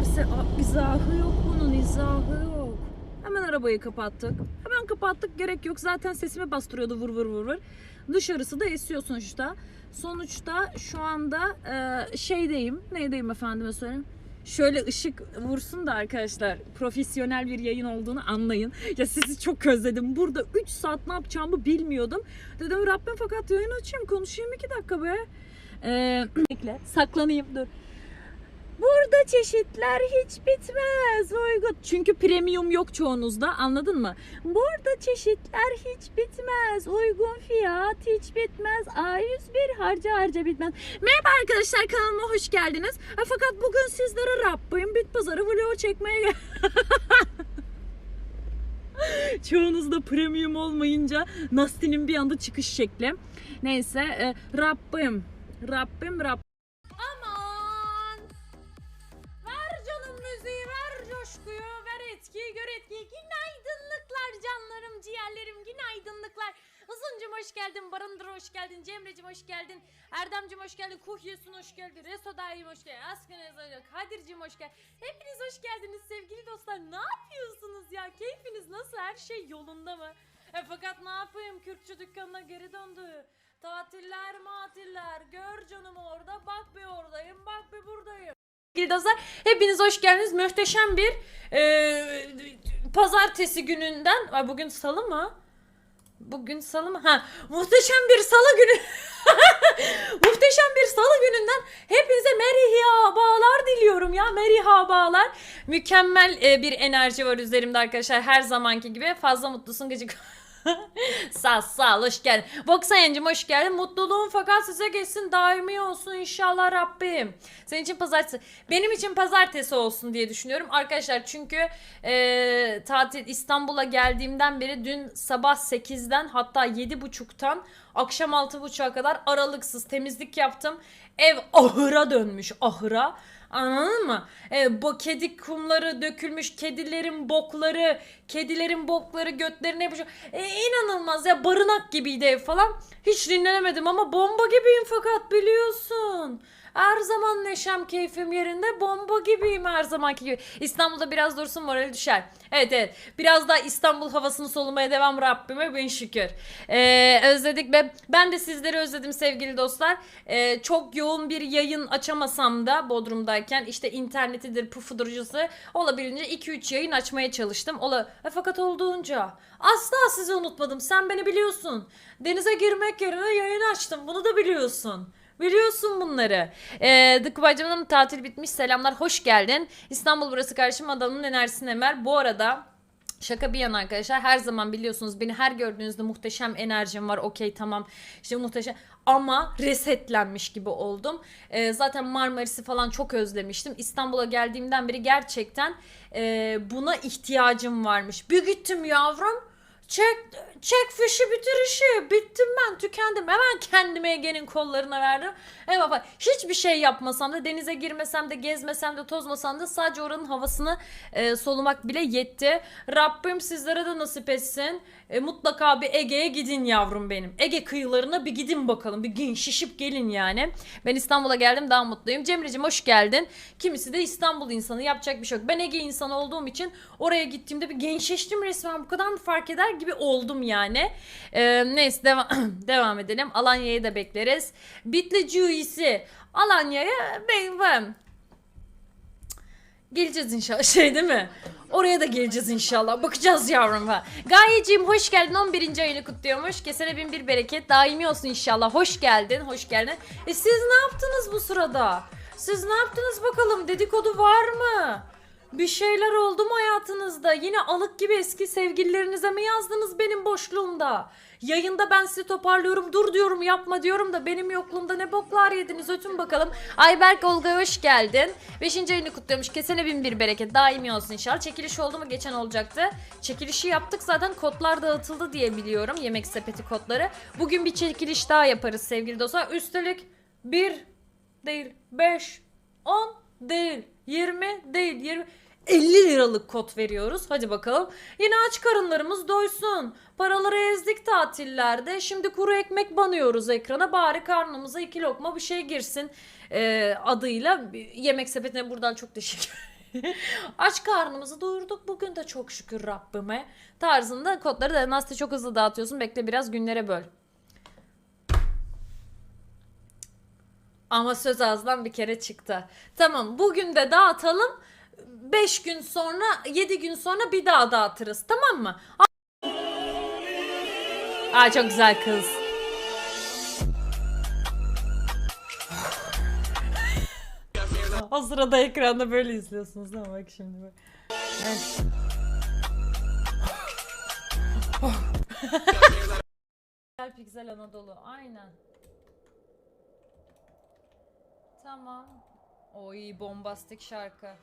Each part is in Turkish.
Aa, izahı yok bunun izahı yok. Hemen arabayı kapattık. Hemen kapattık gerek yok. Zaten sesimi bastırıyordu vur vur vur vur. Dışarısı da esiyor sonuçta. Sonuçta şu anda e, şeydeyim. Neydeyim efendime söyleyeyim. Şöyle ışık vursun da arkadaşlar profesyonel bir yayın olduğunu anlayın. Ya sizi çok özledim. Burada 3 saat ne yapacağımı bilmiyordum. Dedim Rabbim fakat yayın açayım konuşayım 2 dakika be. Ee, saklanayım dur. Burada çeşitler hiç bitmez Uygun. Çünkü premium yok çoğunuzda anladın mı? Burada çeşitler hiç bitmez. Uygun fiyat hiç bitmez. A101 harca harca bitmez. Merhaba arkadaşlar kanalıma hoş geldiniz. Ha, Fakat bugün sizlere Rabbim bit pazarı vlog çekmeye gel- Çoğunuzda premium olmayınca Nasti'nin bir anda çıkış şekli. Neyse e, Rabbim Rabbim Rabbim. Ciğerlerim, günaydınlıklar. Hızıncım hoş geldin, Barındır hoş geldin, Cemrecim hoş geldin, Erdemcim hoş geldin, Kuhyesun hoş geldin, Reso Daim hoş geldin, Askınez hoş Kadircim hoş geldin. Hepiniz hoş geldiniz sevgili dostlar. Ne yapıyorsunuz ya? Keyfiniz nasıl? Her şey yolunda mı? E fakat ne yapayım? Kürkçü dükkanına geri döndü. Tatiller matiller. Gör canım orada. Bak bir oradayım. Bak bir buradayım. Sevgili hepiniz hoş geldiniz. Muhteşem bir e, pazartesi gününden. Ay bugün salı mı? Bugün salı mı? Ha, muhteşem bir salı günü. muhteşem bir salı gününden hepinize merhabalar diliyorum ya. Merhabalar. Mükemmel e, bir enerji var üzerimde arkadaşlar. Her zamanki gibi fazla mutlusun gıcık. sağ sağ hoş geldin. Voksayancım hoş geldin. Mutluluğun fakat size geçsin daimi olsun inşallah Rabbim. Senin için pazartesi. Benim için pazartesi olsun diye düşünüyorum. Arkadaşlar çünkü e, tatil İstanbul'a geldiğimden beri dün sabah 8'den hatta 7.30'tan akşam 6.30'a kadar aralıksız temizlik yaptım. Ev ahıra dönmüş ahıra. Anladın mı? E, bu kedi kumları dökülmüş, kedilerin bokları, kedilerin bokları götlerine yapışıyor. E, inanılmaz ya barınak gibiydi ev falan. Hiç dinlenemedim ama bomba gibiyim fakat biliyorsun. Her zaman neşem keyfim yerinde bomba gibiyim her zamanki gibi. İstanbul'da biraz dursun morali düşer. Evet evet biraz daha İstanbul havasını solumaya devam Rabbime bin şükür. Ee, özledik ve ben de sizleri özledim sevgili dostlar. Ee, çok yoğun bir yayın açamasam da Bodrum'dayken işte internetidir pufudurucusu olabildiğince 2-3 yayın açmaya çalıştım. Ola e, fakat olduğunca asla sizi unutmadım sen beni biliyorsun. Denize girmek yerine yayın açtım bunu da biliyorsun. Biliyorsun bunları. Ee, The Kubacım'ın tatil bitmiş. Selamlar. Hoş geldin. İstanbul burası karşım adamın enerjisini emer. Bu arada Şaka bir yana arkadaşlar her zaman biliyorsunuz beni her gördüğünüzde muhteşem enerjim var okey tamam işte muhteşem ama resetlenmiş gibi oldum. Ee, zaten Marmaris'i falan çok özlemiştim. İstanbul'a geldiğimden beri gerçekten e, buna ihtiyacım varmış. Bir gittim yavrum çek, çek fişi bitir işi bittim ben tükendim hemen kendime Ege'nin kollarına verdim. Evet baba hiçbir şey yapmasam da denize girmesem de gezmesem de tozmasam da sadece oranın havasını e, solumak bile yetti. Rabbim sizlere de nasip etsin. E, mutlaka bir Ege'ye gidin yavrum benim. Ege kıyılarına bir gidin bakalım. Bir gün şişip gelin yani. Ben İstanbul'a geldim daha mutluyum. Cemre'cim hoş geldin. Kimisi de İstanbul insanı yapacak bir şey yok. Ben Ege insanı olduğum için oraya gittiğimde bir gençleştim resmen. Bu kadar mı fark eder gibi oldum. E, neyse devam, devam edelim. Alanya'yı da bekleriz. Bitli Cüyisi. Alanya'ya ben Geleceğiz inşallah şey değil mi? Oraya da geleceğiz inşallah. Bakacağız yavrum ha. Gayeciğim hoş geldin. 11. ayını kutluyormuş. Kesene bin bir bereket. Daimi olsun inşallah. Hoş geldin. Hoş geldin. E siz ne yaptınız bu sırada? Siz ne yaptınız bakalım? Dedikodu var mı? Bir şeyler oldu mu hayatınızda? Yine alık gibi eski sevgililerinize mi yazdınız benim boşluğumda? Yayında ben sizi toparlıyorum, dur diyorum, yapma diyorum da benim yokluğumda ne boklar yediniz ötün bakalım. Ayberk Olga hoş geldin. Beşinci ayını kutluyormuş. Kesene bin bir bereket. Daimi olsun inşallah. Çekiliş oldu mu? Geçen olacaktı. Çekilişi yaptık zaten. Kodlar dağıtıldı diye biliyorum. Yemek sepeti kodları. Bugün bir çekiliş daha yaparız sevgili dostlar. Üstelik bir değil, beş, on değil, yirmi değil, yirmi... 50 liralık kod veriyoruz. Hadi bakalım. Yine aç karınlarımız doysun. Paraları ezdik tatillerde. Şimdi kuru ekmek banıyoruz ekrana. Bari karnımıza iki lokma bir şey girsin ee, adıyla. Yemek sepetine buradan çok teşekkür Aç karnımızı doyurduk bugün de çok şükür Rabbime. Tarzında kodları da Nasti çok hızlı dağıtıyorsun. Bekle biraz günlere böl. Ama söz ağızdan bir kere çıktı. Tamam bugün de dağıtalım. 5 gün sonra 7 gün sonra bir daha dağıtırız tamam mı? Aa çok güzel kız. o sırada ekranda böyle izliyorsunuz değil mi? Bak şimdi bak. Evet. Güzel Anadolu. Aynen. Tamam. Oy bombastik şarkı.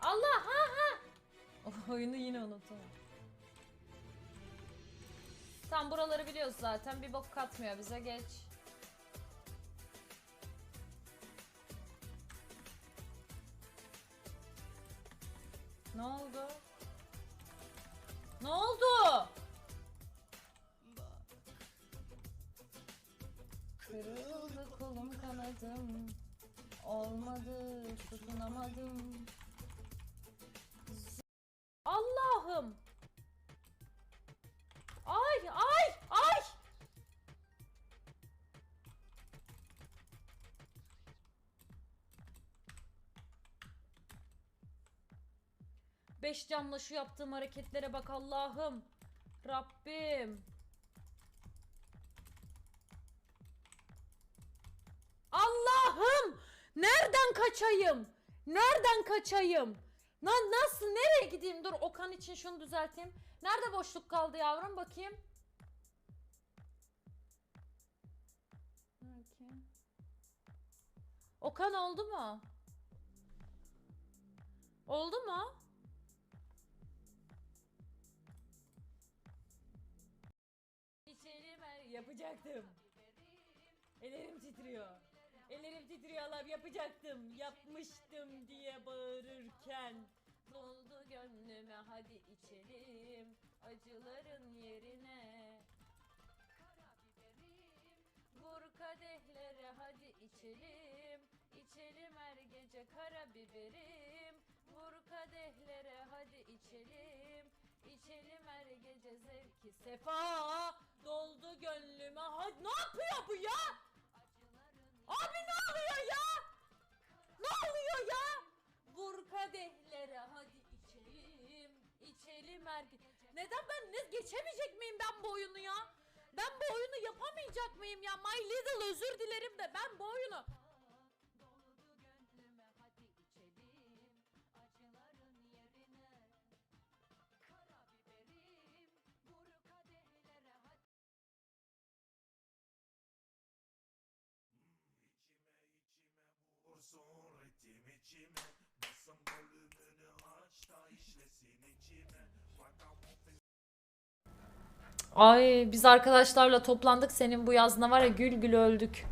Allah ha ha. Oyunu yine unuttum. Tam buraları biliyoruz zaten. Bir bok katmıyor bize geç. Ne oldu? Ne oldu? Kırıldı kolum kanadım. Olmadı tutunamadım. Allah'ım! Ay ay ay! Beş camla şu yaptığım hareketlere bak Allah'ım. Rabbim Allah'ım! Nereden kaçayım? Nereden kaçayım? Lan nasıl nereye gideyim? Dur Okan için şunu düzelteyim. Nerede boşluk kaldı yavrum bakayım. Bakayım. Okan oldu mu? Oldu mu? İçerim er- yapacaktım. Ellerim titriyor. Ellerim titriyor Allah'ım yapacaktım. Yapmıştım diye bağırırken. Doldu gönlüme hadi içelim. Acıların yerine. Vur kadehlere hadi içelim. İçelim her gece karabiberim. Vur kadehlere hadi içelim. İçelim her gece zevki sefa. Doldu gönlüme hadi. Ne yapıyor bu ya? Vur kadehlere hadi içelim. İçelim her Neden ben ne geçemeyecek miyim ben bu oyunu ya? Ben bu oyunu yapamayacak mıyım ya? My Little özür dilerim de ben bu oyunu Ay biz arkadaşlarla toplandık senin bu yazına var ya gül gül öldük.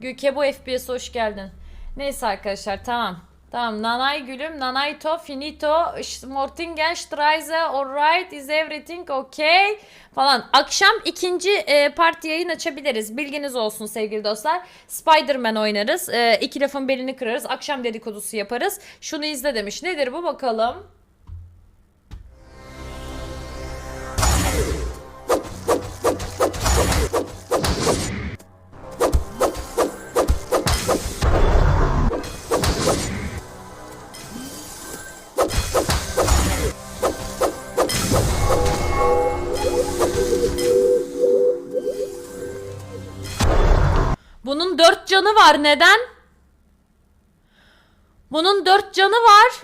Göke bu FPS hoş geldin. Neyse arkadaşlar tamam. Tamam Nanay gülüm Nanaito finito Mortingen Streise alright is everything okay falan. Akşam ikinci e, parti yayın açabiliriz. Bilginiz olsun sevgili dostlar. Spider-Man oynarız. E, iki lafın belini kırarız. Akşam dedikodusu yaparız. Şunu izle demiş. Nedir bu bakalım. Bunun dört canı var. Neden? Bunun dört canı var.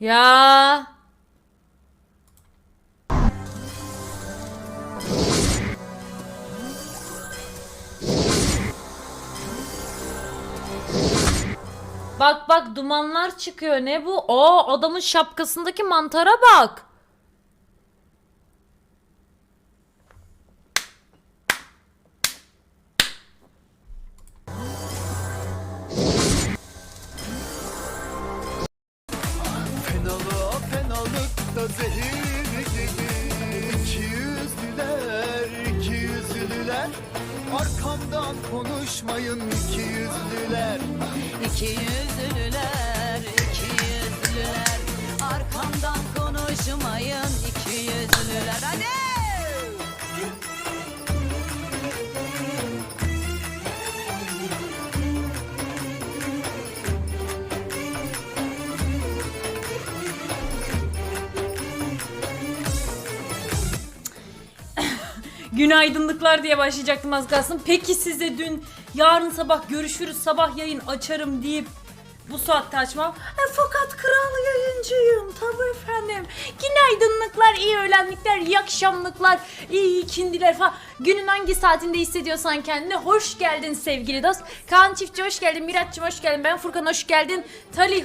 Ya. Bak bak dumanlar çıkıyor. Ne bu? Aa adamın şapkasındaki mantara bak. İki yüzlüler, iki yüzlüler Arkamdan konuşmayın iki yüzlüler Hadi! Günaydınlıklar diye başlayacaktım az kalsın. Peki size dün yarın sabah görüşürüz sabah yayın açarım deyip bu saatte açmam. E, fakat kral yayıncıyım tabii efendim. Günaydınlıklar, iyi öğlenlikler, iyi akşamlıklar, iyi ikindiler falan. Günün hangi saatinde hissediyorsan kendini hoş geldin sevgili dost. Kaan Çiftçi hoş geldin, Miraç'cığım hoş geldin, ben Furkan hoş geldin. Talih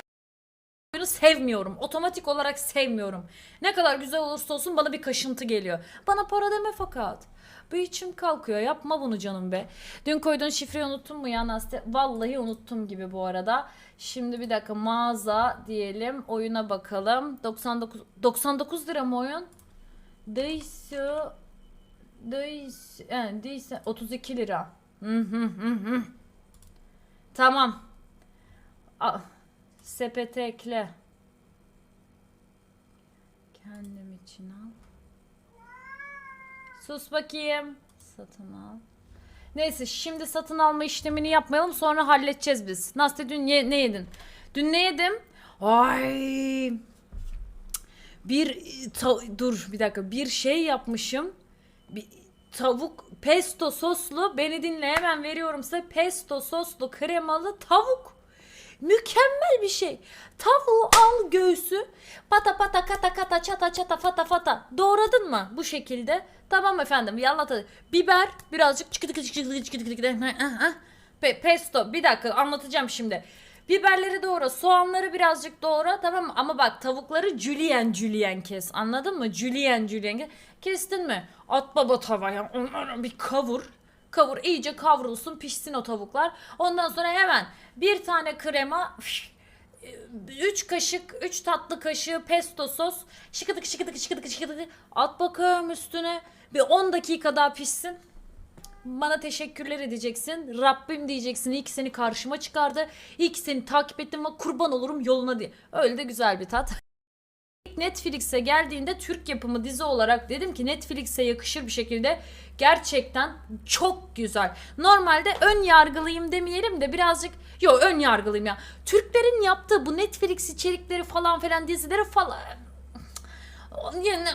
oyunu sevmiyorum. Otomatik olarak sevmiyorum. Ne kadar güzel olursa olsun bana bir kaşıntı geliyor. Bana para deme fakat. Bu içim kalkıyor. Yapma bunu canım be. Dün koyduğun şifreyi unuttun mu ya Nastya? Vallahi unuttum gibi bu arada. Şimdi bir dakika mağaza diyelim. Oyuna bakalım. 99 99 lira mı oyun? Değilse değilse, yani değilse 32 lira. Hı hı hı. Tamam. Sepete ekle. Kendim için al. Sus bakayım. Satın al. Neyse şimdi satın alma işlemini yapmayalım sonra halledeceğiz biz. Nastya dün ye- ne yedin? Dün ne yedim? Ay. Bir ta- dur bir dakika bir şey yapmışım. Bir tavuk pesto soslu beni dinle hemen veriyorum size pesto soslu kremalı tavuk. Mükemmel bir şey. Tavuğu al göğsü pata pata kata kata çata çata fata fata doğradın mı bu şekilde? Tamam efendim yallah tadı. Biber birazcık çıkı çıkı çıkı çıkı çıkı çıkı çıkı Pe- pesto bir dakika anlatacağım şimdi. Biberleri doğra, soğanları birazcık doğra tamam mı? Ama bak tavukları julienne julienne kes anladın mı? Julienne julienne kes. Kestin mi? At baba tavaya onları bir kavur. Kavur iyice kavrulsun pişsin o tavuklar. Ondan sonra hemen bir tane krema 3 kaşık 3 tatlı kaşığı pesto sos şıkıdık şıkıdık şıkıdık şıkıdık at bakalım üstüne bir 10 dakika daha pişsin. Bana teşekkürler edeceksin. Rabbim diyeceksin. İyi ki seni karşıma çıkardı. İyi ki seni takip ettim ve kurban olurum yoluna diye. Öyle de güzel bir tat. Netflix'e geldiğinde Türk yapımı dizi olarak dedim ki Netflix'e yakışır bir şekilde gerçekten çok güzel. Normalde ön yargılıyım demeyelim de birazcık yo ön yargılıyım ya. Türklerin yaptığı bu Netflix içerikleri falan filan dizileri falan yani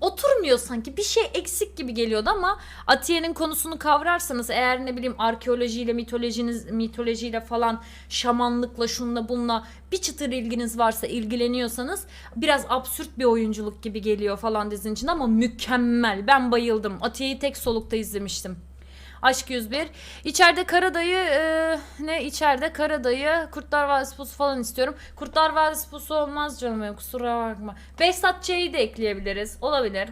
oturmuyor sanki. Bir şey eksik gibi geliyordu ama Atiye'nin konusunu kavrarsanız eğer ne bileyim arkeolojiyle mitolojiniz mitolojiyle falan şamanlıkla şunla bununla bir çıtır ilginiz varsa ilgileniyorsanız biraz absürt bir oyunculuk gibi geliyor falan dizinin içinde ama mükemmel. Ben bayıldım. Atiye'yi tek solukta izlemiştim. Aşk 101. İçeride Karadayı e, ne içeride Karadayı Kurtlar Vadisi pusu falan istiyorum. Kurtlar Vadisi pusu olmaz canım benim kusura bakma. Behzat Ç'yi de ekleyebiliriz. Olabilir.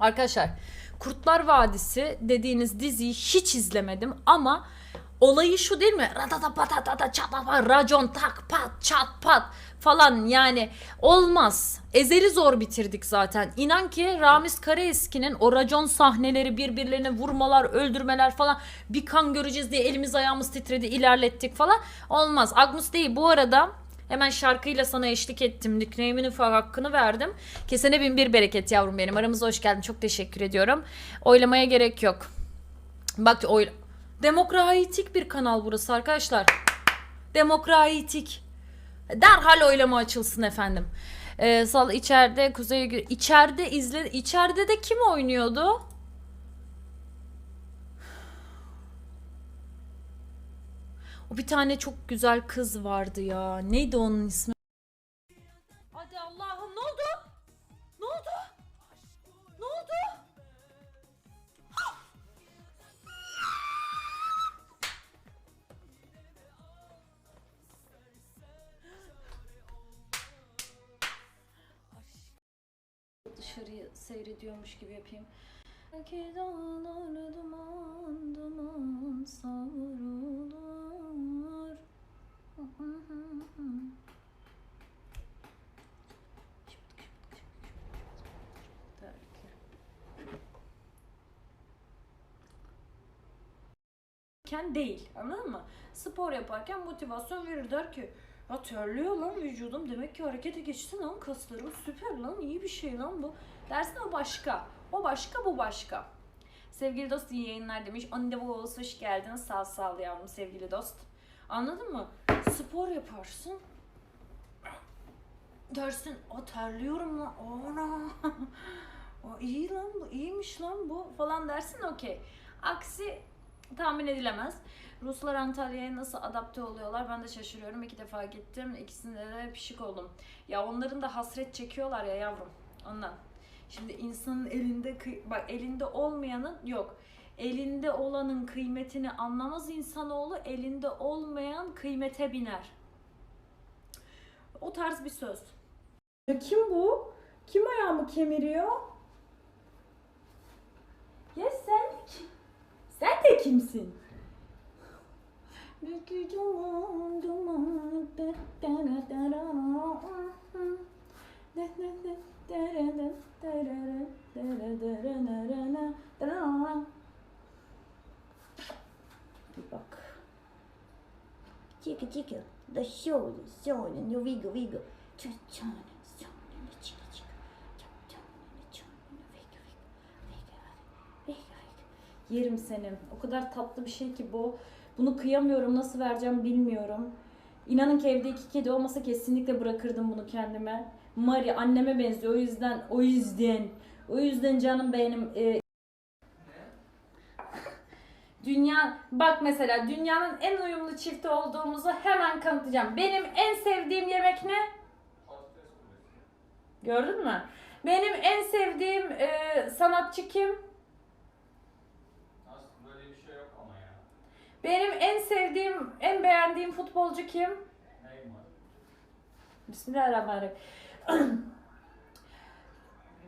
Arkadaşlar Kurtlar Vadisi dediğiniz diziyi hiç izlemedim ama olayı şu değil mi? Ratata patata çata pat, racon tak pat çat pat falan yani olmaz. Ezeli zor bitirdik zaten. İnan ki Ramiz Karaeski'nin o racon sahneleri birbirlerine vurmalar, öldürmeler falan bir kan göreceğiz diye elimiz ayağımız titredi, ilerlettik falan. Olmaz. Agnus değil bu arada Hemen şarkıyla sana eşlik ettim. Nickname'inin falan hakkını verdim. Kesene bin bir bereket yavrum benim. Aramıza hoş geldin. Çok teşekkür ediyorum. Oylamaya gerek yok. Bak oy... Demokratik bir kanal burası arkadaşlar. Demokratik. Derhal oylama açılsın efendim. Ee, sal içeride Kuzey içeride izle içeride de kim oynuyordu? O bir tane çok güzel kız vardı ya. Neydi onun ismi? Seyrediyormuş gibi yapayım. Belki dağlar duman duman savrulur. iken değil. Anladın mı? Spor yaparken motivasyon verir der ki ya terliyor lan vücudum demek ki harekete geçti lan kaslarım süper lan iyi bir şey lan bu. Dersin o başka. O başka bu başka. Sevgili dost iyi yayınlar demiş. Anne bu hoş geldiniz. Sağ sağ yavrum sevgili dost. Anladın mı? Spor yaparsın. Dersin o terliyorum lan. Ana. o iyi lan bu iyiymiş lan bu falan dersin okey. Aksi tahmin edilemez. Ruslar Antalya'ya nasıl adapte oluyorlar ben de şaşırıyorum. İki defa gittim. İkisinde de pişik oldum. Ya onların da hasret çekiyorlar ya yavrum. Ondan. Şimdi insanın elinde bak elinde olmayanın yok. Elinde olanın kıymetini anlamaz insanoğlu. Elinde olmayan kıymete biner. O tarz bir söz. Kim bu? Kim ayağımı kemiriyor? kimsin? Bir bak. Çeki çeki. Da şöyle şöyle. Yo vigo vigo. Yerim seni. O kadar tatlı bir şey ki bu. Bunu kıyamıyorum. Nasıl vereceğim bilmiyorum. İnanın ki evde iki kedi olmasa kesinlikle bırakırdım bunu kendime. Mari anneme benziyor. O yüzden, o yüzden, o yüzden canım benim. e, Dünya, bak mesela dünyanın en uyumlu çifti olduğumuzu hemen kanıtlayacağım. Benim en sevdiğim yemek ne? Gördün mü? Benim en sevdiğim e, sanatçı kim? Aslında böyle bir şey yok ama ya. Benim en sevdiğim, en beğendiğim futbolcu kim? Neymar. Bismillahirrahmanirrahim.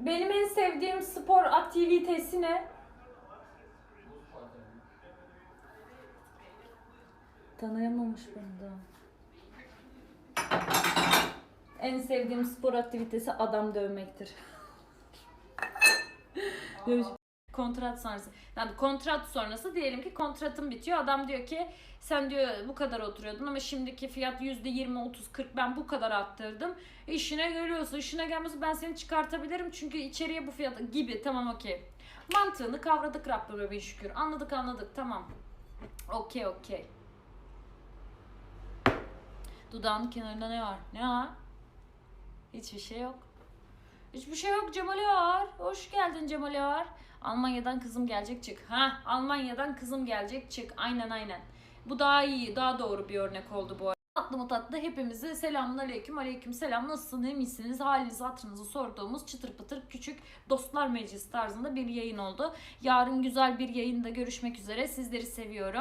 Benim en sevdiğim spor aktivitesi ne? Tanıyamamış beni daha. En sevdiğim spor aktivitesi adam dövmektir. Kontrat sonrası. Yani kontrat sonrası diyelim ki kontratın bitiyor. Adam diyor ki sen diyor bu kadar oturuyordun ama şimdiki fiyat %20, 30, 40 ben bu kadar arttırdım. İşine geliyorsa işine gelmesi ben seni çıkartabilirim çünkü içeriye bu fiyat gibi tamam okey. Mantığını kavradık Rabbime bin şükür. Anladık anladık tamam. Okey okey. Dudağın kenarında ne var? Ne var? Hiçbir şey yok. Hiçbir şey yok Cemal Ağar. Hoş geldin Cemal Ağar. Almanya'dan kızım gelecek çık. Ha, Almanya'dan kızım gelecek çık. Aynen aynen. Bu daha iyi, daha doğru bir örnek oldu bu arada. Tatlı mı tatlı hepimize selamun aleyküm aleyküm selam nasılsınız iyi misiniz halinizi hatırınızı sorduğumuz çıtır pıtır küçük dostlar meclisi tarzında bir yayın oldu. Yarın güzel bir yayında görüşmek üzere sizleri seviyorum.